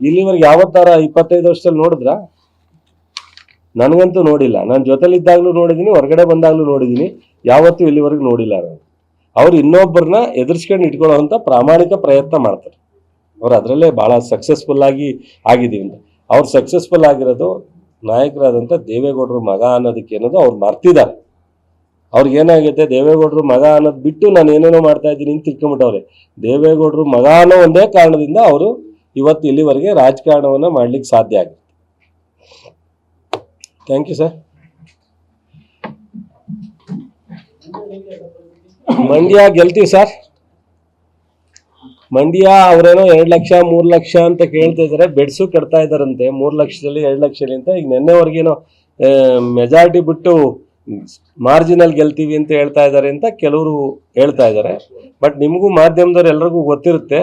ಇಲ್ಲಿವರೆಗೆ ಯಾವತ್ತಾರ ಇಪ್ಪತ್ತೈದು ವರ್ಷದಲ್ಲಿ ನೋಡಿದ್ರ? ನನಗಂತೂ ನೋಡಿಲ್ಲ. ನಾನು ಜೊತೆಲಿದ್ದಾಗಲೂ ನೋಡಿದ್ದೀನಿ ಹೊರಗಡೆ ಬಂದಾಗಲೂ ನೋಡಿದ್ದೀನಿ ಯಾವತ್ತೂ ಇಲ್ಲಿವರೆಗೆ ನೋಡಿಲ್ಲ ನಾನು. ಅವ್ರು ಇನ್ನೊಬ್ಬರನ್ನ ಎದುರಿಸ್ಕೊಂಡು ಇಟ್ಕೊಳ್ಳೋವಂಥ ಪ್ರಾಮಾಣಿಕ ಪ್ರಯತ್ನ ಮಾಡ್ತಾರೆ. ಅವ್ರು ಅದರಲ್ಲೇ ಭಾಳ ಸಕ್ಸಸ್ಫುಲ್ ಆಗಿ ಆಗಿದ್ದೀವಿ ಅಂತ. ಅವ್ರು ಸಕ್ಸಸ್ಫುಲ್ ಆಗಿರೋದು ನಾಯಕರಾದಂಥ ದೇವೇಗೌಡರು ಮಗ ಅನ್ನೋದಕ್ಕೆ ಅನ್ನೋದು ಅವ್ರು ಮರ್ತಿದ್ದಾರೆ. ಅವ್ರಿಗೆ ಏನಾಗುತ್ತೆ, ದೇವೇಗೌಡರು ಮಗ ಅನ್ನೋದು ಬಿಟ್ಟು ನಾನು ಏನೇನೋ ಮಾಡ್ತಾ ಇದ್ದೀನಿ ಅಂತ ತಿಳ್ಕೊಂಬಿಟ್ಟವ್ರೆ. ದೇವೇಗೌಡರು ಮಗ ಅನ್ನೋ ಒಂದೇ ಕಾರಣದಿಂದ ಅವರು ಇವತ್ತು ಇಲ್ಲಿವರೆಗೆ ರಾಜಕಾರಣವನ್ನು ಮಾಡ್ಲಿಕ್ಕೆ ಸಾಧ್ಯ ಆಗುತ್ತೆ ಥ್ಯಾಂಕ್ ಯು ಸರ್ ಮಂಡ್ಯ ಗೆಲ್ತೀವಿ ಸರ್ ಮಂಡ್ಯ ಅವರೇನೋ ಎರಡು ಲಕ್ಷ, ಮೂರು ಲಕ್ಷ ಅಂತ ಕೇಳ್ತಾ ಇದ್ದಾರೆ. ಬೆಡ್ಸು ಕಟ್ತಾ ಇದ್ದಾರಂತೆ. ಮೂರು ಲಕ್ಷದಲ್ಲಿ, ಎರಡು ಲಕ್ಷದಲ್ಲಿ ಅಂತ. ಈಗ ನಿನ್ನೆವರೆಗೇನೋ ಮೆಜಾರಿಟಿ ಬಿಟ್ಟು ಮಾರ್ಜಿನಲ್ ಗೆಲ್ತೀವಿ ಅಂತ ಹೇಳ್ತಾ ಇದ್ದಾರೆ ಅಂತ ಕೆಲವರು ಹೇಳ್ತಾ ಇದ್ದಾರೆ. ಬಟ್ ನಿಮಗೂ ಮಾಧ್ಯಮದವ್ರು ಎಲ್ರಿಗೂ ಗೊತ್ತಿರುತ್ತೆ.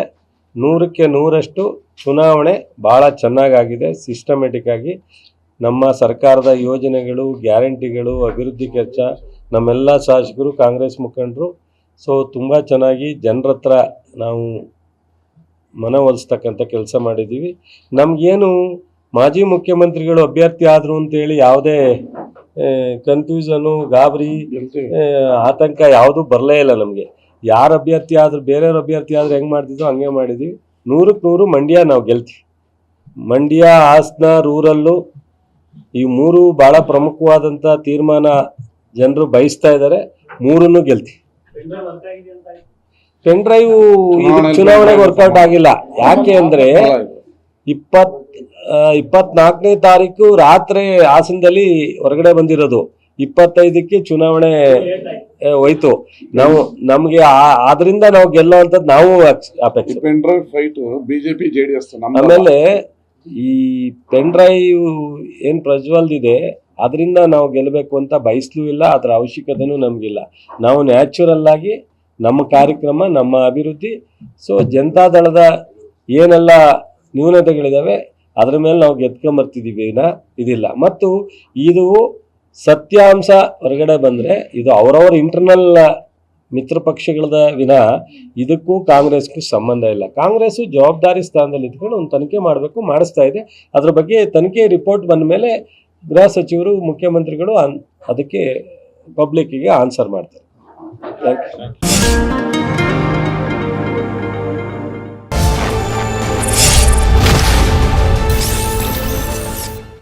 ನೂರಕ್ಕೆ ನೂರಷ್ಟು ಚುನಾವಣೆ ಭಾಳ ಚೆನ್ನಾಗಾಗಿದೆ ಸಿಸ್ಟಮೆಟಿಕ್ ಆಗಿ. ನಮ್ಮ ಸರ್ಕಾರದ ಯೋಜನೆಗಳು ಗ್ಯಾರಂಟಿಗಳು ಅಭಿವೃದ್ಧಿ ಕೆಲಸ ನಮ್ಮೆಲ್ಲ ಶಾಸಕರು ಕಾಂಗ್ರೆಸ್ ಮುಖಂಡರು ಸೊ ತುಂಬ ಚೆನ್ನಾಗಿ ಜನರ ಹತ್ರ ನಾವು ಮನವೊಲಿಸ್ತಕ್ಕಂಥ ಕೆಲಸ ಮಾಡಿದ್ದೀವಿ. ನಮಗೇನು ಮಾಜಿ ಮುಖ್ಯಮಂತ್ರಿಗಳು ಅಭ್ಯರ್ಥಿ ಆದರು ಅಂತೇಳಿ ಯಾವುದೇ ಕನ್ಫ್ಯೂಷನು ಗಾಬರಿ ಆತಂಕ ಯಾವುದೂ ಬರಲೇ ಇಲ್ಲ ನಮಗೆ. ಯಾರು ಅಭ್ಯರ್ಥಿ ಆದ್ರೂ ಬೇರೆಯವ್ರ ಅಭ್ಯರ್ಥಿ ಆದ್ರೆ ಹೆಂಗ್ ಮಾಡ್ತಿದ್ರು ಹಂಗೆ ಮಾಡಿದ್ವಿ. ನೂರಕ್ಕೆ ನೂರು ಮಂಡ್ಯ ನಾವು ಗೆಲ್ತೀವಿ. ಮಂಡ್ಯ ಹಾಸನ ರೂರಲ್ಲು ಈ ಮೂರು ಬಹಳ ಪ್ರಮುಖವಾದಂತ ತೀರ್ಮಾನ ಜನರು ಬಯಸ್ತಾ ಇದ್ದಾರೆ ಮೂರನ್ನು ಗೆಲ್ತಿ ಪೆನ್ ಡ್ರೈವ್ ಚುನಾವಣೆಗೆ ವರ್ಕೌಟ್ ಆಗಿಲ್ಲ. ಯಾಕೆ ಅಂದ್ರೆ ಇಪ್ಪತ್ ಇಪ್ಪತ್ನಾಲ್ಕನೇ ತಾರೀಕು ರಾತ್ರಿ ಹಾಸನದಲ್ಲಿ ಹೊರಗಡೆ ಬಂದಿರೋದು. ಇಪ್ಪತ್ತೈದಕ್ಕೆ ಚುನಾವಣೆ ಹೋಯ್ತು. ನಾವು ನಮ್ಗೆ ಆದ್ರಿಂದ ನಾವು ನಾವು ಅಪೇಕ್ಷೆ. Pen drive fight BJP JDS ಆಮೇಲೆ ಈ ಪೆನ್ ಡ್ರೈವ್ ಏನ್ ಪ್ರಜ್ವಲ್ದಿದೆ ಅದರಿಂದ ನಾವು ಗೆಲ್ಲಬೇಕು ಅಂತ ಬಯಸ್ಲೂ ಇಲ್ಲ ಅದರ ಅವಶ್ಯಕತೆನೂ ನಮಗಿಲ್ಲ. ನಾವು ನ್ಯಾಚುರಲ್ ಆಗಿ ನಮ್ಮ ಕಾರ್ಯಕ್ರಮ ನಮ್ಮ ಅಭಿವೃದ್ಧಿ ಸೊ ಜನತಾದಳದ ಏನೆಲ್ಲ ನ್ಯೂನತೆಗಳಿದಾವೆ ಅದ್ರ ಮೇಲೆ ನಾವು ಗೆದ್ಕೊಂಬರ್ತಿದ್ದೀವಿ ಏನ? ಇದಿಲ್ಲ. ಮತ್ತು ಇದು ಸತ್ಯಾಂಶ ಹೊರಗಡೆ ಬಂದರೆ ಇದು ಅವರವರ ಇಂಟರ್ನಲ್ ಮಿತ್ರ ಪಕ್ಷಗಳದ ವಿನ ಇದಕ್ಕೂ ಕಾಂಗ್ರೆಸ್ಗೂ ಸಂಬಂಧ ಇಲ್ಲ. ಕಾಂಗ್ರೆಸ್ಸು ಜವಾಬ್ದಾರಿ ಸ್ಥಾನದಲ್ಲಿ ಇದ್ಕೊಂಡು ಒಂದು ತನಿಖೆ ಮಾಡಬೇಕು, ಮಾಡಿಸ್ತಾ ಇದೆ. ಅದ್ರ ಬಗ್ಗೆ ತನಿಖೆ ರಿಪೋರ್ಟ್ ಬಂದ ಮೇಲೆ ಗೃಹ ಸಚಿವರು, ಮುಖ್ಯಮಂತ್ರಿಗಳು ಅದಕ್ಕೆ ಪಬ್ಲಿಕ್ಕಿಗೆ ಆನ್ಸರ್ ಮಾಡ್ತಾರೆ.